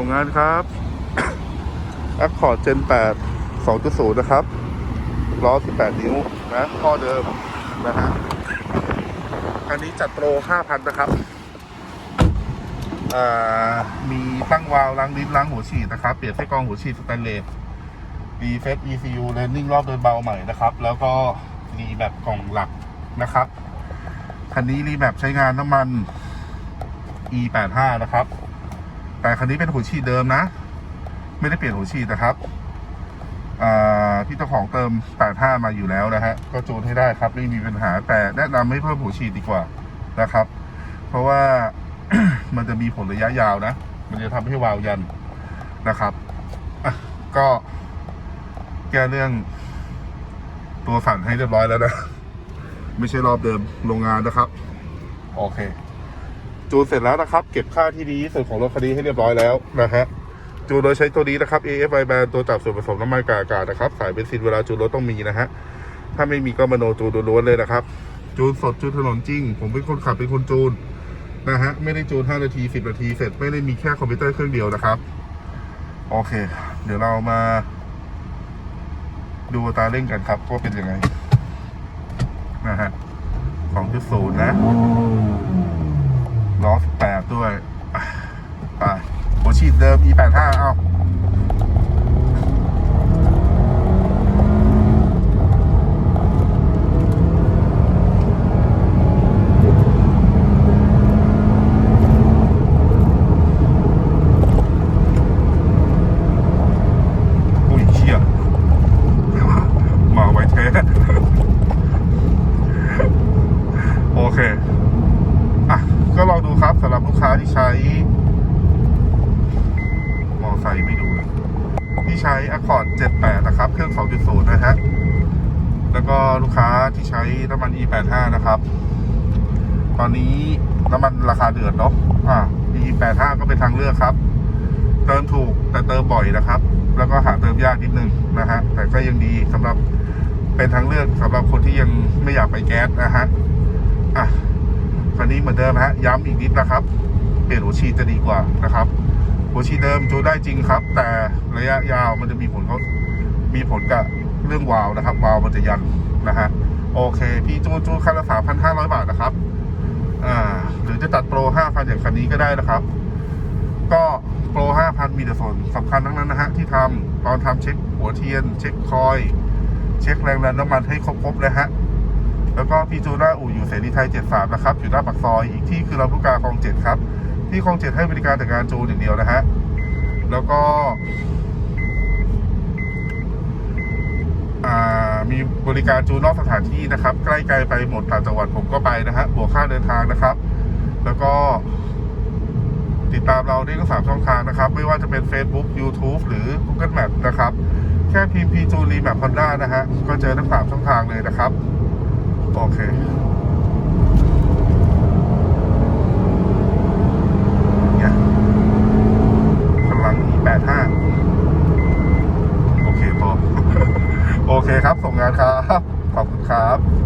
ส่งงานครับ Accord Gen 8 2.0 นะครับ ล้อ 18 นิ้วนะข้อเดิมนะฮะ อันนี้จัดโปร 5,000 นะครับ มีตั้งวาล์วล้างลิ้นล้างหัวฉีดนะครับ เปลี่ยนไส้กรองหัวฉีดสแตนเลสรีเซ็ต ECU เลนนิ่งรอบเดินเบาใหม่นะครับ แล้วก็รีแบบกล่องหลักนะครับ คันนี้รีแบบใช้งานน้ำมัน E85 นะครับ แต่คันนี้เป็นหัวฉีดเดิมนะ ไม่ได้เปลี่ยนหัวฉีดนะครับอ่าที่เจ้าของเติม85มาอยู่แล้วนะฮะ ก็จูนให้ได้ครับไม่มีปัญหา แต่แนะนำให้เพิ่มหัวฉีดดีกว่านะครับ เพราะว่ามันจะมีผลระยะยาวนะ มันจะทำให้วาวยันนะครับก็แก้เรื่องตัวสั่นให้เรียบร้อยแล้วนะ ไม่ใช่รอบเดิมโรงงานนะครับ โอเค จูนเสร็จแล้วนะครับ เก็บค่าที่ดีที่สุดของรถคันนี้ให้เรียบร้อยแล้วนะฮะจูนโดยใช้ตัวนี้นะครับ AFI Band ตัวจับส่วนผสมน้ำมันกากอากาศนะครับ สายเบนซินเวลาจูนรถต้องมีนะฮะถ้าไม่มีก็มโนจูนล้วนเลยนะครับ จูนสดจูนถนนจริง ผมเป็นคนขับเป็นคนจูนนะฮะไม่ได้จูน 5 นาที 10 นาทีเสร็จไม่ได้มีแค่คอมพิวเตอร์เครื่องเดียวนะครับ โอเค เดี๋ยวเรามา ดูอัตาเร่งกันครับว่าเป็นยังไงนะฮะ2.0นะ ล้อ18 ด้วย ไปหัวฉีดเดิม E85 เอาอุ้ยเชี่ยมาไว้แท้ โอเค อะ ก็ลองดูครับสำหรับลูกค้าที่ใช้ มอไซค์ไม่ดูเลย ที่ใช้ Accord 78 นะครับ เครื่อง 2.0 นะฮะ แล้วก็ลูกค้าที่ใช้น้ำมัน E85 นะครับ ตอนนี้น้ำมันราคาเดือดเนาะอ่า E85 ก็เป็นทางเลือกครับ เติมถูกแต่เติมบ่อยนะครับ แล้วก็หาเติมยากนิดนึงนะฮะ แต่ก็ยังดีสำหรับเป็นทางเลือกสำหรับคนที่ยังไม่อยากไปแก๊สนะฮะ อะคันนี้เหมือนเดิมฮะ ย้ำอีกนิดนะครับ เปลี่ยนหัวฉีดจะดีกว่านะครับ หัวฉีดเดิมจูนได้จริงครับ แต่ระยะยาวมันจะมีผลเขามีผลกับเรื่องวาล์วนะครับ วาล์วมันจะยันนะฮะโอเค พี่จูนจูนคันละสามพันห้าร้อยบาทนะครับอ่าหรือจะตัดโปรห้าพันอย่างคันนี้ก็ได้นะครับ ก็โปรห้าพันมีแต่ส่วนสำคัญทั้งนั้นนะฮะที่ทำตอนทำเช็คหัวเทียน เช็คคอย เช็คแรงดันน้ำมันให้ครบๆเลยฮะแล้วก็พี่จูน่าอู่อยู่เสรีไทย 73 นะครับ อยู่หน้าปากซอย อีกที่คือลำลูกกาคลอง 7 ครับ ที่คลอง7ให้บริการแต่งานจูนอย่างเดียวนะฮะ แล้วก็มีบริการจูนนอกสถานที่นะครับ ใกล้ไกลไปหมดต่างจังหวัดผมก็ไปนะฮะบวกค่าเดินทางนะครับ แล้วก็ติดตามเราได้ทั้งสามช่องทางนะครับ ไม่ว่าจะเป็น Facebook YouTube หรือ Google Map นะครับ แค่พิมพ์พีจูรีแมปฮอนด้านะฮะ ก็เจอทั้งสามช่องทางเลยนะครับ โอเค ครับ